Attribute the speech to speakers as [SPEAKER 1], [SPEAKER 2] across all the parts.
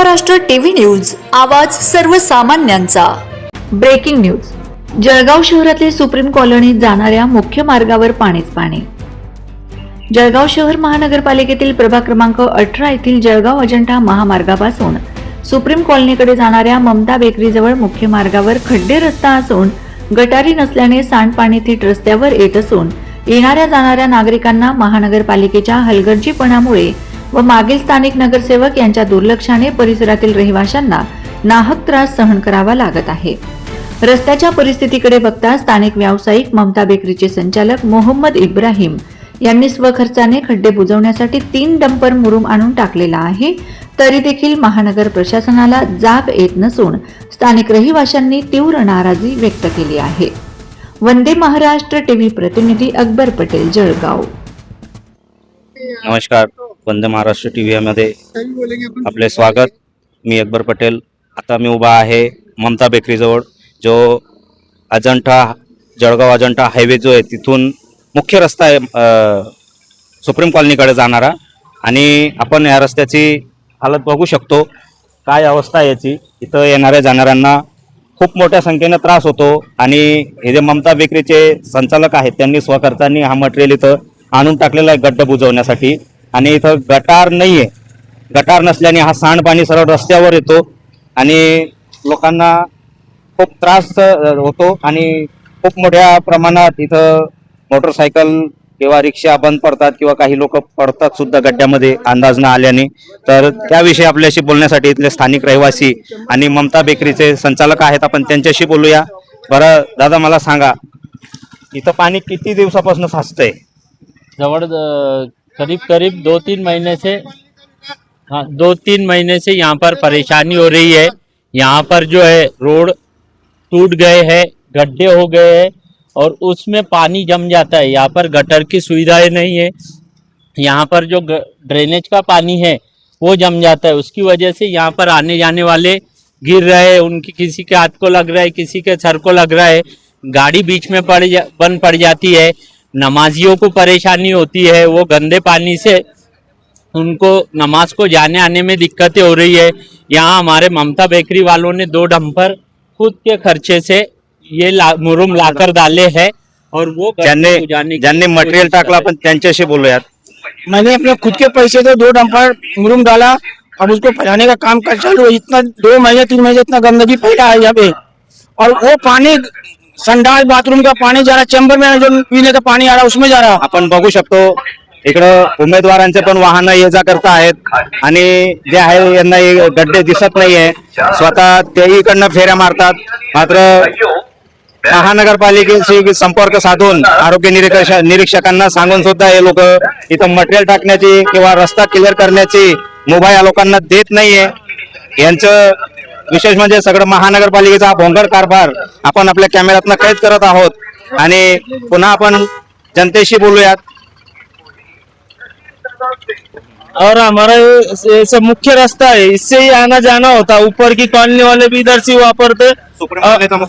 [SPEAKER 1] Maharashtra TV news आवाज सर्वसामान्यांचा.
[SPEAKER 2] Breaking news. Jalgaon शहरातील सुप्रीम कॉलनीत जाणाऱ्या मुख्य मार्गावर पाणीच पाणी. जळगाव शहर महानगरपालिकेतील प्रभाग क्रमांक अठरा येथील जळगाव अजंठा महामार्गापासून सुप्रीम कॉलनीकडे जाणाऱ्या ममता बेकरीजवळ मुख्य मार्गावर खड्डे रस्ता असून गटारी नसल्याने सांडपाणी थेट रस्त्यावर येत असून येणाऱ्या जाणाऱ्या नागरिकांना महानगरपालिकेच्या हलगर्जीपणामुळे व मागील स्थानिक नगरसेवक यांच्या दुर्लक्षाने परिसरातील रहिवाशांना नाहक त्रास सहन करावा लागत आहे. रस्त्याच्या परिस्थितीकडे बघता स्थानिक व्यावसायिक ममता बेकरीचे संचालक मोहम्मद इब्राहिम यांनी स्वखर्चाने खड्डे बुजवण्यासाठी तीन डंपर मुरुम आणून टाकलेला आहे. तरी देखील महानगर प्रशासनाला जाग येत नसून स्थानिक रहिवाशांनी तीव्र नाराजी व्यक्त केली आहे. वंदे महाराष्ट्र टीव्ही प्रतिनिधी अकबर पटेल जळगाव.
[SPEAKER 3] नमस्कार. वंदे महाराष्ट्र टी व्ही मध्ये आपले स्वागत. मी अकबर पटेल. आता मी उभा आहे ममता बेकरीजवळ जो अजंठा जळगाव अजंठा हायवे जो आहे तिथून मुख्य रस्ता आहे सुप्रीम कॉलनीकडे जाणारा. आणि आपण या रस्त्याची हालत बघू शकतो. काय अवस्था आहे याची? इथं येणाऱ्या जाणाऱ्यांना खूप मोठ्या संख्येनं त्रास होतो. आणि हे जे ममता बेकरीचे संचालक आहेत त्यांनी स्वखर्चानी हा मटेरियल इथं आणून टाकलेला आहे गड्डा बुजवण्यासाठी. आणि इथं गटार नाही आहे गटार नसल्याने हा सांडपाणी सरळ रस्त्यावर येतो आणि लोकांना खूप त्रास होतो आणि खूप मोठ्या प्रमाणात इथं मोटरसायकल किंवा रिक्षा बंद पडतात किंवा काही लोक पडतात सुद्धा गड्ड्यामध्ये अंदाज न आल्याने. तर त्याविषयी आपल्याशी बोलण्यासाठी इथले स्थानिक रहिवासी आणि ममता बेकरीचे संचालक आहेत. आपण त्यांच्याशी बोलूया. बरं दादा मला सांगा इथं पाणी किती दिवसापासून साचतंय?
[SPEAKER 4] जवळ करीब करीब दो तीन महीने से हाँ दो तीन महीने से यहाँ पर परेशानी हो रही है। यहाँ पर जो है, रोड टूट गए हैं, गड्ढे हो गए हैं, और उसमें पानी जम जाता है। यहाँ पर गटर की सुविधाएँ नहीं है। यहाँ पर जो ड्रेनेज का पानी है, वो जम जाता है। उसकी वजह से यहाँ पर आने जाने वाले गिर रहे हैं। उनकी किसी के हाथ को लग रहा है, किसी के सर को लग रहा है। गाड़ी बीच में पड़ जा बंद पड़ जाती है। नमाजियों को परेशानी होती है वो गंदे पानी से उनको नमाज़ को जाने आने में दिक्कतें हो रही है। यहाँ हमारे ममता बेकरी वालों ने दो डंपर खुद के खर्चे से ये ला, मुरुम लाकर डाले हैं और वो
[SPEAKER 3] ज्यांनी ज्यांनी मटेरियल टाकलं आपण त्यांच्याशी बोलूयात
[SPEAKER 5] मैंने अपने खुद के पैसे से दो डंपर मुरुम डाला और उसको फैलाने का काम कर चालू इतना दो महीने तीन महीने इतना गंदगी फैला है यहाँ पे। और वो पानी संडास बाथरूम का पाणी जा रहा है में जो पीने का पाणी आ रहा उसमें जा रहा।
[SPEAKER 3] आपण बघू शकतो इकडं उमेदवारांचे पण वाहन ये जा करता आहेत आणि जे आहे यांना हे गड्डे दिसत नाहीये. स्वतः तेही इकडनं फेऱ्या मारतात. मात्र महानगरपालिकेशी संपर्क साधून आरोग्य निरीक्षक निरीक्षकांना सांगून सुद्धा हे लोक इथं मटेरियल टाकण्याची किंवा रस्ता क्लिअर करण्याची मुभा या लोकांना देत नाहीये. यांचं विशेष म्हणजे सगळं महानगरपालिकेचा भोंगळ कारभार आपण आपल्या कॅमेऱ्यातनं कैद करत आहोत. आणि पुन्हा आपण जनतेशी बोलूयात.
[SPEAKER 6] और हमारा सब मुख्य रास्ता है इससे ही आना जाना होता है। ऊपर की कॉलोनी वाले भी इधर से वापरते.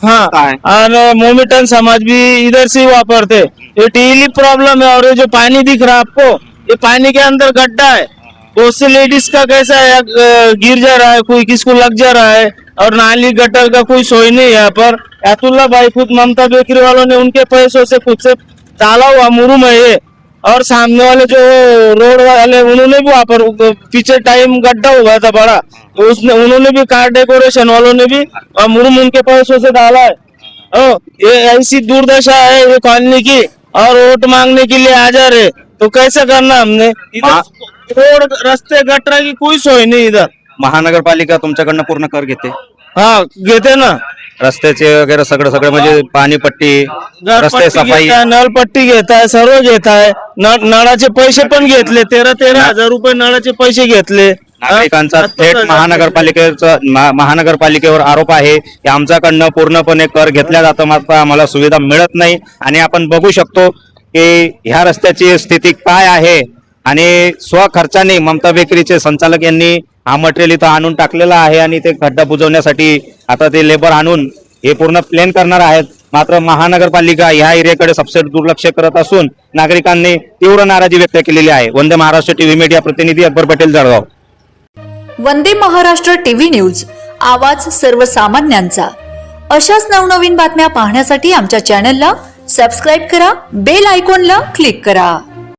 [SPEAKER 6] हाँ। और मोमिटन समाज भी इधर से ही वापरते। ये डेली प्रॉब्लम है और ये जो पानी दिख रहा है आपको ये पानी के अंदर गड्ढा है। बहुत से लेडीज़ का कैसा है? गिर जा रहा है कोई किसको लग जा रहा है? और नाली गटर का कोई सोई नहीं है यहाँ पर। अतुल्ला भाई खुद ममता बेकरी वालों ने उनके पैसों से खुद से डाला हुआ मुरुम है ये। और सामने वाले जो रोड वाले उन्होंने भी वहाँ पर पीछे टाइम गड्ढा हो गया था बड़ा। तो उसने उन्होंने भी कार डेकोरेशन वालों ने भी और मुरुम उनके पैसों से डाला है। ओ, ये ऐसी दुर्दशा है ये कॉलोनी की। और वोट मांगने के लिए आ जा रहे। तो कैसे करना हमने? रोड रस्ते गटरा की कोई सोय नहीं इधर।
[SPEAKER 3] महानगरपालिका तुमच्याकडनं पूर्ण कर घेते.
[SPEAKER 6] हाँ घेते ना.
[SPEAKER 3] रस्त्याचे वगैरे सगळं सगळं म्हणजे पाणीपट्टी रस्ते सफाई.
[SPEAKER 6] घेताय, नळपट्टी घेताय सर्व घेताय. न- नळाचे पैसे पण घेतले तेरा तेरा हजार रुपये नळाचे पैसे घेतले.
[SPEAKER 3] नागरिकांचा? थेट महानगरपालिकेचा महा- महानगरपालिकेवर आरोप आहे की आमच्याकडनं पूर्णपणे कर घेतल्या जातं मात्र आम्हाला सुविधा मिळत नाही. आणि आपण बघू शकतो की ह्या रस्त्याची स्थिती काय आहे. आणि स्वखर्चाने ममता बेकरीचे संचालक यांनी हा मटेरियल इथं आणून टाकलेला आहे आणि ते खड्डा बुजवण्यासाठी आता ते लेबर आणून हे पूर्ण प्लेन करणार आहेत. मात्र महानगरपालिका ह्या एरियाकडे सबसेट दुर्लक्ष करत असून नागरिकांनी तीव्र नाराजी व्यक्त केलेली आहे. वंदे महाराष्ट्र टीव्ही मीडिया प्रतिनिधी अकबर पटेल जळगाव.
[SPEAKER 2] वंदे महाराष्ट्र टीव्ही न्यूज आवाज सर्वसामान्यांचा. अशाच नवनवीन बातम्या पाहण्यासाठी आमच्या चॅनलला सबस्क्राईब करा बेल आयकॉनला क्लिक करा.